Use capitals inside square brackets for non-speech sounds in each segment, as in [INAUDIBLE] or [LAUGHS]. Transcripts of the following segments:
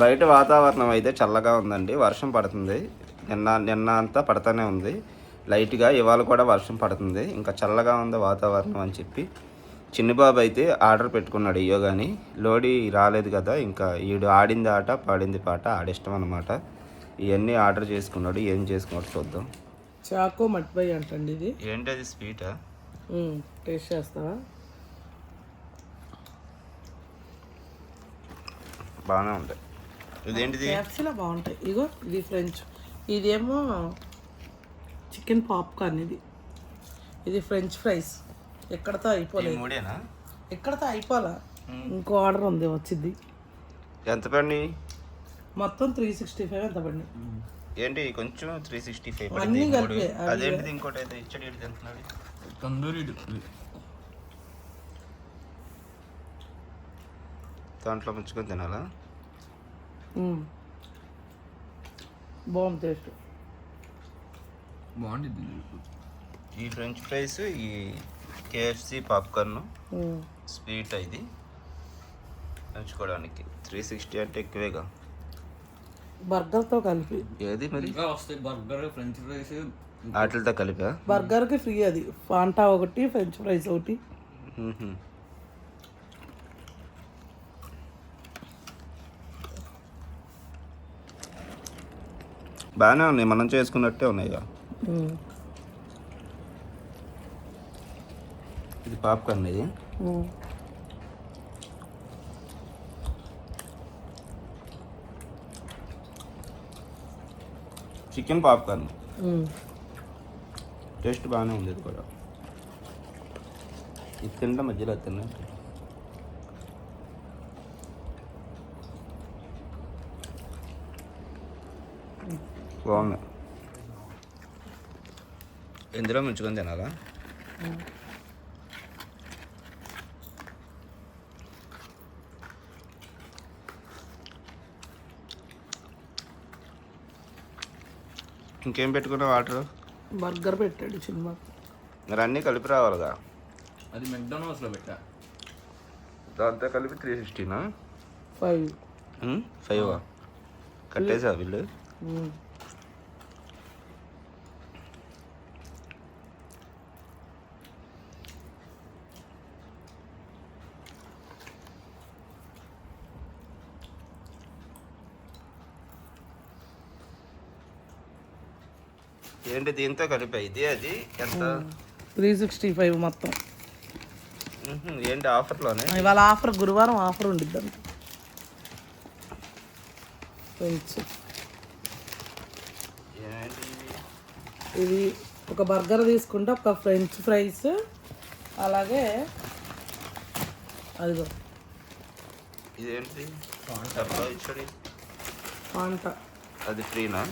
బయట వాతావరణం అయితే చల్లగా ఉందండి వర్షం పడుతుంది. నిన్న నిన్న అంతా పడుతూనే ఉంది. లైట్గా ఇవాళ కూడా వర్షం పడుతుంది. ఇంకా చల్లగా ఉంది వాతావరణం అని చెప్పి చిన్నబాబు అయితే ఆర్డర్ పెట్టుకున్నాడు ఇయ్యో కానీ లోడీ రాలేదు కదా ఇంకా ఈడు ఆడింది ఆట పాడింది పాట ఆడిష్టం అనమాట ఇవన్నీ ఆర్డర్ చేసుకున్నాడు. ఏం చేసుకున్నాడు చూద్దాం. చాకో మట్టిపై అంటండి ఇది. ఏంటి అది స్వీటా. టేస్ట్ చేస్తావా? బాగానే ఉంది. ఇదేంటిది? కేఎఫ్సీలో బాగుంటాయి. ఇగో ఇది ఫ్రెంచ్ ఇదేమో చికెన్ పాప్కార్న్ ఇది. ఇది ఫ్రెంచ్ ఫ్రైస్ ఎక్కడతో అయిపోలేదు. మూడేనా? ఎక్కడతో అయిపోలా? ఇంకో ఆర్డర్ ఉంది వచ్చింది. ఎంత పడి మొత్తం త్రీ సిక్స్టీ ఫైవ్ ఎంత పడినాయి? ఏంటి కొంచెం త్రీ సిక్స్టీ ఫైవ్ అన్నీ. కలిపే, అదేంటిది ఇంకోటి అయితే ఇచ్చడి తింటున్నాడు తందూరి దాంట్లో ముంచుకొని తినాలా. బాగుంది టేస్ట్. బాగుంటుంది ఈ ఫ్రెంచ్ ఫ్రైస్ ఈ కేఎఫ్సి పాప్కార్న్. స్వీట్ ఇది. నంచుకోవడానికి త్రీ సిక్స్టీ అంటే ఎక్కువేగా. బర్గర్తో కలిపి. ఏది మరి? ఇంకా వస్తాయి బర్గర్ ఫ్రెంచ్ ఫ్రైస్. వాటితో కలిపా? బర్గర్కి ఫ్రీ అది. ఫాంటా ఒకటి ఫ్రెంచ్ ఫ్రైస్ ఒకటి. బాగానే ఉన్నాయి మనం చేసుకున్నట్టే ఉన్నాయి. ఇది పాప్కార్న్ ఇది. Chicken popcorn. టేస్ట్ బాగానే ఉంది ఇది కూడా ఇది తింటే మధ్యలో తిన్నా బాగుంది. ఇందులో ముంచుకొని తినాలా? ఇంకేం పెట్టుకున్నావు వాటర్? బర్గర్ పెట్టాడు సినిమా మరి అన్నీ కలిపి రావాలిగా? అది మెక్డానల్డ్స్లో పెట్టా. దాంతో కలిపి త్రీ సిక్స్టీనా ఫైవ్ ఫైవ్ కట్టేసా వీళ్ళు ఏంటి దీంతో కలిపి ఇది అది? ఎంత? త్రీ సిక్స్టీ ఫైవ్ మొత్తం. ఏంటి ఆఫర్లోనే? ఇవాళ ఆఫర్ గురువారం ఆఫర్ ఏంటి ఇది? ఒక బర్గర్ తీసుకుంటే ఒక ఫ్రెంచ్ ఫ్రైస్ అలాగే అదిగో. ఇదేంటి? అది ఫ్రీనా?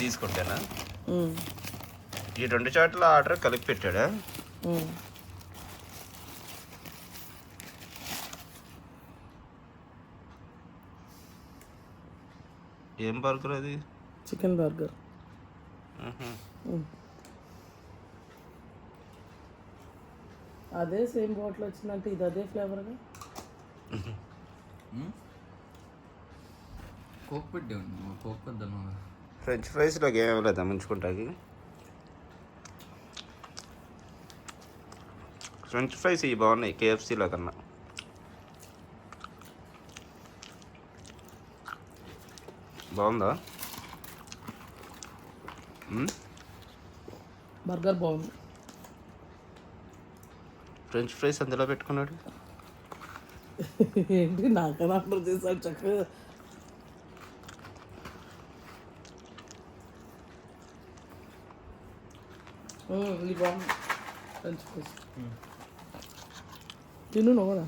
తీసుకుంటేనా. ఈ రెండు చోట్ల ఆర్డర్ కలిపి పెట్టాడా. ఏం బర్గర్ అది? Chicken burger. అదే సేమ్ బాటిల్ వచ్చిందంటే ఇది అదే ఫ్లేవర్గా? కోక్ పెట్టాను కోక్ పెద్దాను ఫ్రెంచ్ ఫ్రైస్లోకి ఏమేమి లేదా ముంచుకుంటాకి? ఫ్రెంచ్ ఫ్రైస్ ఇవి బాగున్నాయి కేఎఫ్సీలో కన్నా. బాగుందా? బర్గర్ బాగుంది. ఫ్రెంచ్ ఫ్రైస్ అందులో పెట్టుకున్నాడు? [LAUGHS] ఏంటి నాకన్నా ఆర్డర్ చేశాడు చక్కగా. మ్మ్, ఇది బాగుంది ఫ్రెంచ్ ఫ్రైస్ తిను నువ్వు కూడా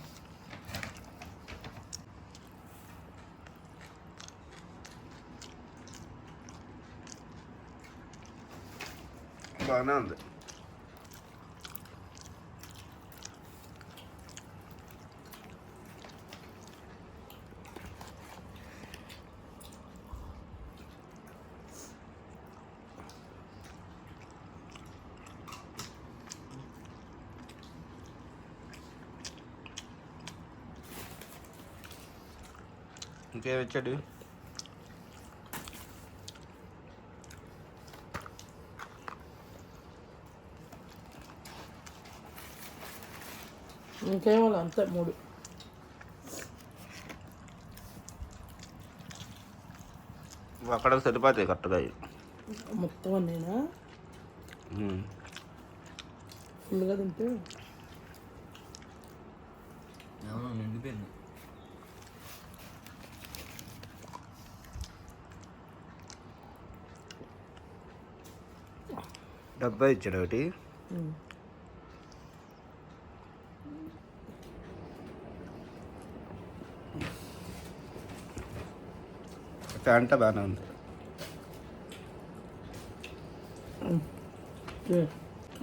బాగానే ఉంది ఇంకేం వచ్చాడు ఇంకేమో అంతే మూడు. అక్కడ సరిపోతాయి కరెక్ట్గా. మొత్తం అన్నీనా? ఉమ్. ఫుల్గా తింటే? నిండిపోయింది. డబ్బా ఇచ్చాడు ఒకటి. ఫ్యాంటా బాగానే ఉంది.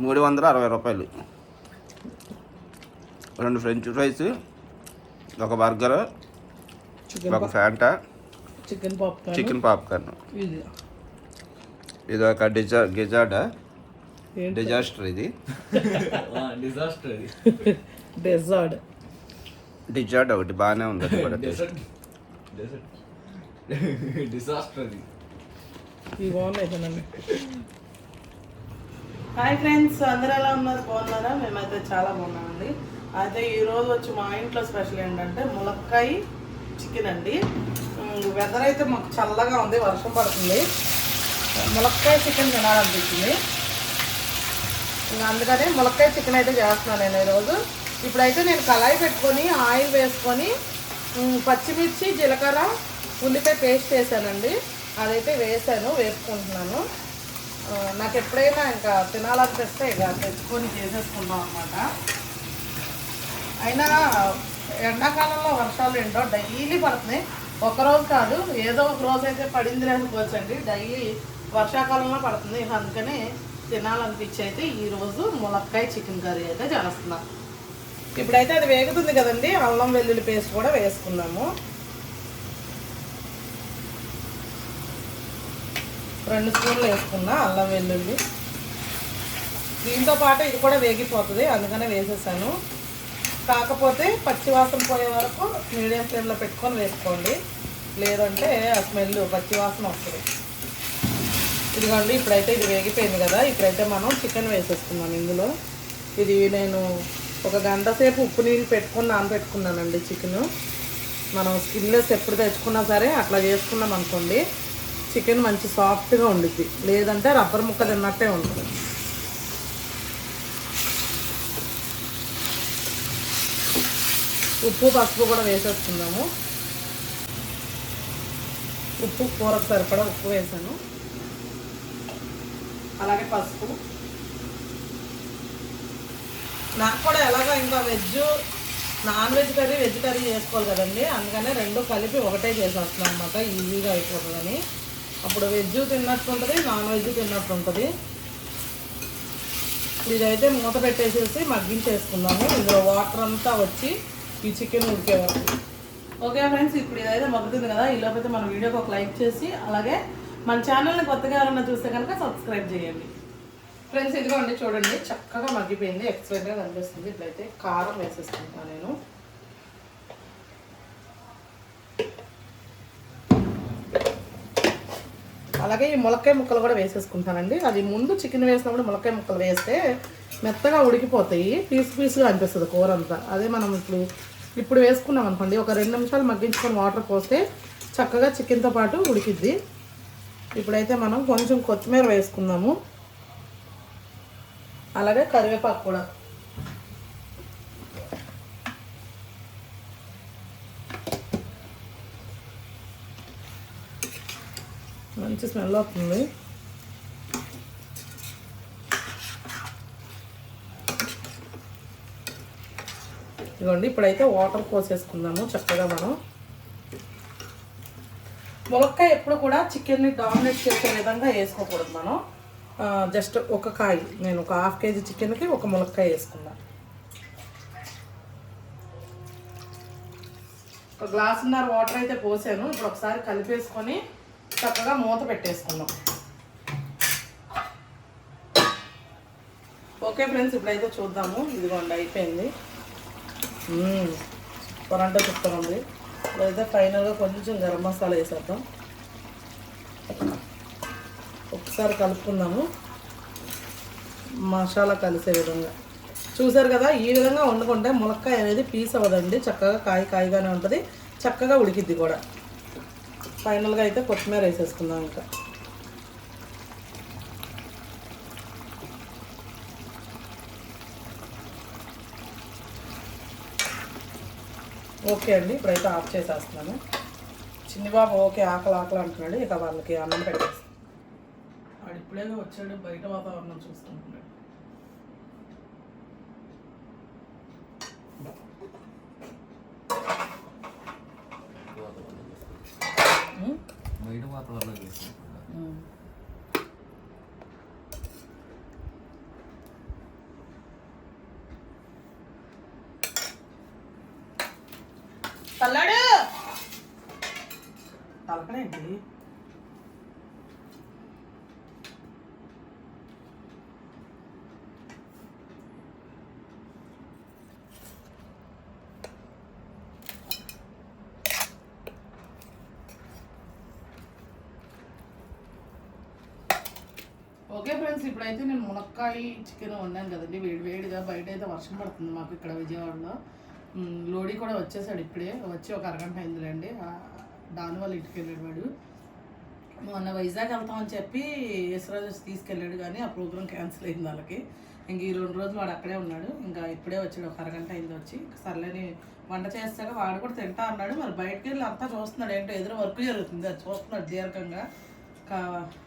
మూడు వందల అరవై రూపాయలు. రెండు ఫ్రెంచ్ ఫ్రైస్ ఒక బర్గర్ చికెన్ ఒక Fanta chicken popcorn. Chicken popcorn. ఇది. ఇది ఒక డిజా గిజాడా. డిజాస్టర్ ఇది. డిజాస్టర్ అది డెజర్డ్ డిజార్డ్ ఒకటి బాగానే ఉంది అది కూడా డెసర్ట్ డిజాస్టర్ అది ఇవి బాగున్నాయి హాయ్ ఫ్రెండ్స్ అందరు ఎలా ఉన్నారు? బాగున్నారా? మేమైతే చాలా బాగున్నామండి. అయితే ఈ రోజు వచ్చి మా ఇంట్లో స్పెషల్ ఏంటంటే ములక్కాయ చికెన్ అండి. వెదర్ అయితే మాకు చల్లగా ఉంది వర్షం పడుతుంది. ములక్కాయ చికెన్ తినాలనిపించింది ఇంకా అందుకనే ములక్కాయ చికెన్ అయితే చేస్తున్నాను నేను ఈరోజు. ఇప్పుడైతే నేను కళాయి పెట్టుకొని ఆయిల్ వేసుకొని పచ్చిమిర్చి జీలకర్ర ఉల్లిపాయ పేస్ట్ వేసానండి అదైతే వేసాను వేపుకుంటున్నాను నాకు ఎప్పుడైనా ఇంకా తినాలనిపిస్తే ఇక తెచ్చుకొని చేసేసుకున్నాం అనమాట అయినా ఎండాకాలంలో వర్షాలు ఏంటో డైలీ పడుతున్నాయి. ఒక రోజు కాదు ఏదో ఒక రోజు అయితే పడింది అనుకోవచ్చండి. డైలీ వర్షాకాలంలో పడుతుంది అందుకని తినాలనిపించి అయితే ఈరోజు ములక్కాయ చికెన్ కర్రీ అయితే చేస్తున్నా. ఇప్పుడైతే అది వేగుతుంది కదండి అల్లం వెల్లుల్లి పేస్ట్ కూడా వేసుకుందాము. రెండు స్పూన్లు వేసుకున్నా అల్లం వెల్లుల్లి. దీంతో పాటు ఇది కూడా వేగిపోతుంది అందుకనే వేసేసాను. కాకపోతే పచ్చివాసన పోయే వరకు మీడియం ఫ్లేమ్లో పెట్టుకొని వేసుకోండి. లేదంటే ఆ స్మెల్ పచ్చివాసన వస్తుంది. ఇదిగోండి ఇప్పుడైతే ఇది వేగిపోయింది కదా. ఇప్పుడైతే మనం చికెన్ వేసేసుకున్నాం ఇందులో. ఇది నేను ఒక గంట సేపు ఉప్పు నీళ్ళు పెట్టుకుని నానబెట్టుకున్నానండి చికెన్. మనం స్కిన్లెస్ ఎప్పుడు తెచ్చుకున్నా సరే అట్లా చేసుకున్నాం అనుకోండి చికెన్ మంచి సాఫ్ట్గా ఉండిద్ది. లేదంటే రబ్బర్ ముక్క తిన్నట్టే ఉంటుంది. ఉప్పు పసుపు కూడా వేసేసుకుందాము. ఉప్పు కూరకు సరిపడా ఉప్పు వేసాను. అలాగే పసుపు. నాకు కూడా ఎలాగో ఇంకా veg non veg curry veg curry చేసుకోవాలి కదండి. అందుకనే రెండు కలిపి ఒకటే చేసేస్తున్నాను అనమాట ఈజీగా అయిపోతుందని. అప్పుడు వెజ్ తిన్నట్టు ఉంటుంది నాన్ వెజ్ తిన్నట్టు ఉంటుంది. ఇదైతే మూత పెట్టేసేసి మగ్గించేసుకున్నాము ఇందులో వాటర్ అంతా వచ్చి ఈ చికెన్ ఉడికే వరకు. ఓకే ఫ్రెండ్స్ ఇప్పుడు ఇదైతే మగ్గుతుంది కదా. ఈ లోపైతే మన వీడియోకి ఒక లైక్ చేసి అలాగే మన ఛానల్ని కొత్తగా ఎవరైనా చూస్తే కనుక సబ్స్క్రైబ్ చేయండి. ఫ్రెండ్స్ ఇదిగోండి చూడండి. చక్కగా మగ్గిపోయింది. ఎక్సలెంట్గా కనిపిస్తుంది. ఇట్లయితే కారం వేసేసుకుంటాను నేను. అలాగే ఈ ములక్కాయ ముక్కలు కూడా వేసేసుకుంటానండి. అది ముందు చికెన్ వేసినప్పుడు ములక్కాయ ముక్కలు వేస్తే మెత్తగా ఉడికిపోతాయి. పీసు పీసుగా అనిపిస్తుంది కూర అంతా అదే మనం ఇప్పుడు ఇప్పుడు వేసుకున్నాం అనుకోండి ఒక రెండు నిమిషాలు మగ్గించుకొని వాటర్ పోస్తే చక్కగా చికెన్తో పాటు ఉడికిద్ది. ఇప్పుడైతే మనం కొంచెం కొత్తిమీర వేసుకుందాము. అలాగే కరివేపాకు కూడా. మంచి స్మెల్ వస్తుంది. ఇదిగోండి ఇప్పుడైతే వాటర్ పోసేసుకుందాము చక్కగా మనం. ములక్కాయ ఎప్పుడు కూడా చికెన్ని డామినేట్ చేసే విధంగా వేసుకోకూడదు మనం. జస్ట్ ఒక కాయ. నేను ఒక హాఫ్ కేజీ చికెన్కి ఒక ములక్కాయ వేసుకున్నా. ఒక గ్లాసున్నర వాటర్ అయితే పోసాను. ఇప్పుడు ఒకసారి కలిపేసుకొని చక్కగా మూత పెట్టేసుకున్నాం ఓకే ఫ్రెండ్స్ ఇప్పుడైతే చూద్దాము. ఇదిగోండి అయిపోయింది. మ్మ్. కూర అయితే లేదా ఫైనల్గా కొంచెం గరం మసాలా వేసేద్దాం. ఒకసారి కలుపుకుందాము. మసాలా కలిసే విధంగా. చూసారు కదా ఈ విధంగా వండుకుంటే ములక్కాయ అనేది పీస్ అవ్వదండి. చక్కగా కాయ కాయగానే ఉంటుంది. చక్కగా ఉడికిద్ది కూడా. ఫైనల్గా అయితే కొత్తిమీర వేసేసుకుందాం ఇంకా. ఓకే అండి ఇప్పుడైతే ఆఫ్ చేసేస్తున్నాను. చిన్ని బాబు ఓకే ఆకలి ఆకలి అంటున్నాడు. ఇక వాళ్ళకి అన్నం పెట్టేస్తాను. వాడు ఇప్పుడే వచ్చాడు బయట వాతావరణం చూసుకుంటున్నాడు ఉమ్, బయట వాతావరణం చేసుకుంటున్నా ఉమ్. తల్లాడు. తలకనేంటి? ఓకే ఫ్రెండ్స్ ఇప్పుడైతే నేను మునక్కాయ చికెన్ వండాను కదండి. వేడి వేడిగా బయట అయితే వర్షం పడుతుంది మాకు ఇక్కడ విజయవాడలో. లోడీ కూడా వచ్చేసాడు ఇప్పుడే. వచ్చి ఒక అరగంట అయిందిలేండి. దాని వల్ల ఇంటికి వెళ్ళాడు వాడు. మొన్న వైజాగ్ వెళ్తామని చెప్పి యశ్వరాజ్ వచ్చి తీసుకెళ్ళాడు కానీ ఆ ప్రోగ్రామ్ క్యాన్సిల్ అయింది వాళ్ళకి. ఇంక ఈ రెండు రోజులు వాడు అక్కడే ఉన్నాడు. ఇంకా ఇప్పుడే వచ్చాడు. ఒక అరగంట అయింది వచ్చి. ఇంక సర్లేని వంట చేస్తాక వాడు కూడా తింటా అన్నాడు. మరి బయటకు వెళ్ళి అంతా చూస్తున్నాడు. ఏంటో ఎదురు వర్క్ జరుగుతుంది. అది చూస్తున్నాడు దీర్ఘంగా.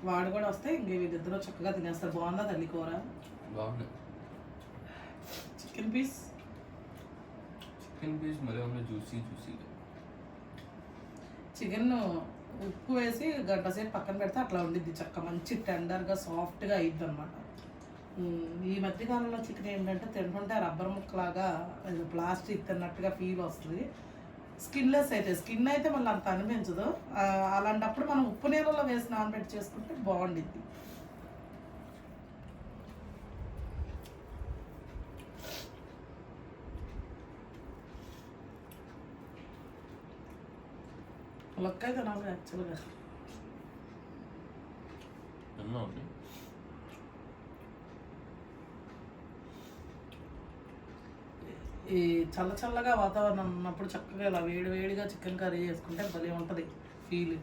వాడు కూడా వస్తే ఇంక వీళ్ళిద్దరూ చక్కగా తినేస్తారు. బాగుందా తల్లి కూర? చికెన్ పీస్ చికెన్ పీస్ మరీ జ్యూసీ జ్యూసీగా చికెన్ ఉప్పు వేసి గంట సేపు పక్కన పెడితే అట్లా ఉండిద్ది చక్క. మంచి టెండర్గా సాఫ్ట్గా అయిద్ది అనమాట ఈ మధ్యకాలంలో చికెన్ ఏంటంటే తింటుంటే రబ్బర్ ముక్కలాగా ప్లాస్టిక్ తిన్నట్టుగా ఫీల్ వస్తుంది. స్కిన్లెస్ అయితే స్కిన్ అయితే మళ్ళీ అంత అనిపించదు. అలాంటప్పుడు మనం ఉప్పు నీళ్ళలో వేసి నానబెట్టి చేసుకుంటే బాగుండిద్ది. ములక్కాయ తినాలి యాక్చువల్గా ఈ చల్ల చల్లగా వాతావరణం ఉన్నప్పుడు చక్కగా ఇలా వేడి వేడిగా చికెన్ కర్రీ చేసుకుంటే భలే ఉంటుంది ఫీల్.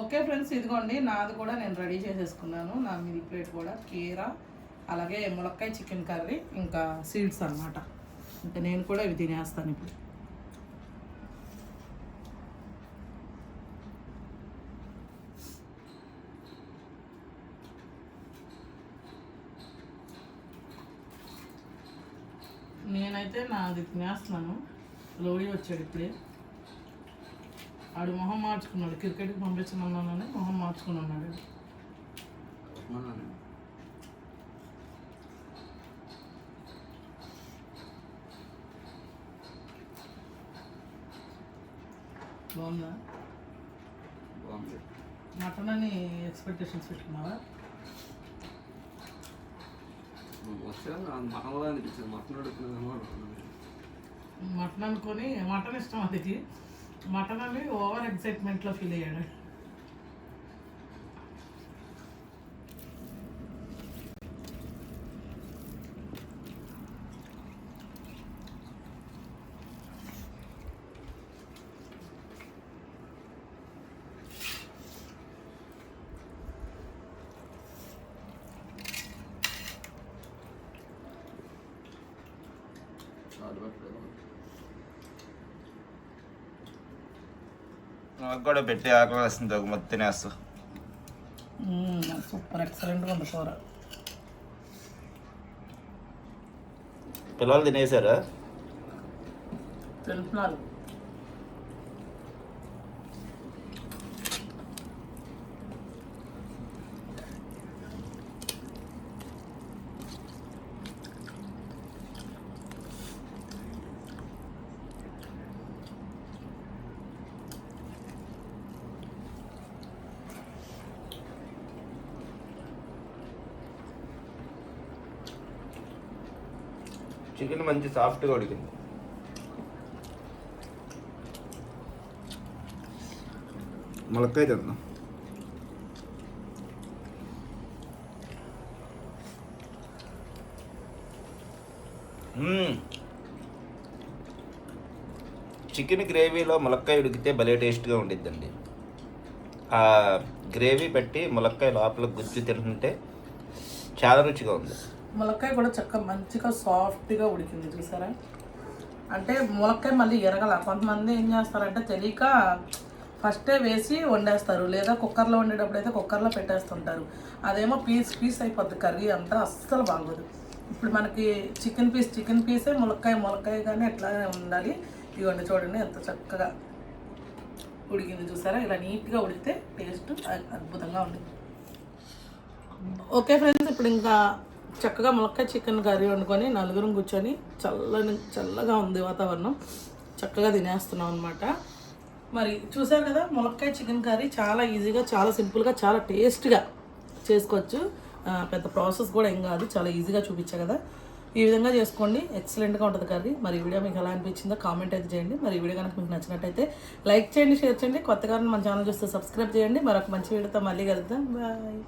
ఓకే ఫ్రెండ్స్ ఇదిగోండి నాది కూడా నేను రెడీ చేసేసుకున్నాను. నా మిల్ ప్లేట్ కూడా కీరా. అలాగే ములక్కాయ చికెన్ కర్రీ ఇంకా సీడ్స్ అన్నమాట. ఇంకా నేను కూడా ఇవి తినేస్తాను ఇప్పుడు. నేనైతే నాది తినేస్తున్నాను. లోడీ వచ్చాడు ఇప్పుడే. ఆడు మొహం మార్చుకున్నాడు. క్రికెట్కి పంపించమన్నానని మొహం మార్చుకుని ఉన్నాడు. బాగుందా? బాగుంది. మటన్ అని ఎక్స్పెక్టేషన్స్ పెట్టుకున్నావా? వచ్చా? మటన్లో అనిపించింది. మటన్ అడుగుతున్నామో మటన్ అనుకొని మటన్ ఇష్టం అది మటన్ అని ఓవర్ ఎక్సైట్మెంట్లో ఫీల్ అయ్యాడు చాలు పెట్టలేదు నాకు కూడా పెట్టి ఆకలి వేస్తుంది ఒక మొత్తం తినేస్తా. సూపర్ ఎక్సలెంట్గా ఉంది కూర. పిల్లలు తినేసారా? తెలుపున్నారు చికెన్ మంచి సాఫ్ట్గా ఉడికింది. ములక్కాయ తిందాం. చికెన్ గ్రేవీలో ములక్కాయ ఉడికితే భలే టేస్ట్గా ఉండిద్దండి. ఆ గ్రేవీ పెట్టి ములక్కాయ లోపల గుజ్జు తింటుంటే చాలా రుచిగా ఉంది. ములక్కాయ కూడా చక్కగా మంచిగా సాఫ్ట్గా ఉడికింది చూసారా? అంటే ములక్కాయ మళ్ళీ ఎరగల. కొంతమంది ఏం చేస్తారంటే తెలియక ఫస్టే వేసి వండేస్తారు. లేదా కుక్కర్లో వండేటప్పుడు అయితే కుక్కర్లో పెట్టేస్తుంటారు. అదేమో పీస్ పీస్ అయిపోద్ది కర్రీ అంతా అస్సలు బాగోదు. ఇప్పుడు మనకి చికెన్ పీస్ చికెన్ పీసే ములక్కాయ ములక్కాయ కానీ ఎట్లానే ఉండాలి. ఇవ్వండి చూడండి ఎంత చక్కగా ఉడికింది చూసారా? ఇలా నీట్గా ఉడికితే టేస్ట్ అద్భుతంగా ఉంటుంది. ఓకే ఫ్రెండ్స్ ఇప్పుడు ఇంకా చక్కగా ములక్కాయ చికెన్ కర్రీ వండుకొని నలుగురం కూర్చొని చల్లని చల్లగా ఉంది వాతావరణం. చక్కగా తినేస్తున్నాం అనమాట మరి చూసారు కదా ములక్కాయ చికెన్ కర్రీ చాలా ఈజీగా చాలా సింపుల్గా చాలా టేస్ట్గా చేసుకోవచ్చు. పెద్ద ప్రాసెస్ కూడా ఏం కాదు చాలా ఈజీగా చూపించా కదా. ఈ విధంగా చేసుకోండి ఎక్సలెంట్గా ఉంటుంది కర్రీ. మరి ఈ వీడియో మీకు ఎలా అనిపించిందో కామెంట్ అయితే చేయండి. మరి ఈ వీడియో కనుక మీకు నచ్చినట్టయితే లైక్ చేయండి షేర్ చేయండి. కొత్తగా మన ఛానల్ చూస్తే సబ్స్క్రైబ్ చేయండి. మరొక మంచి వీడియోతో మళ్ళీ కలుద్దాం. బాయ్.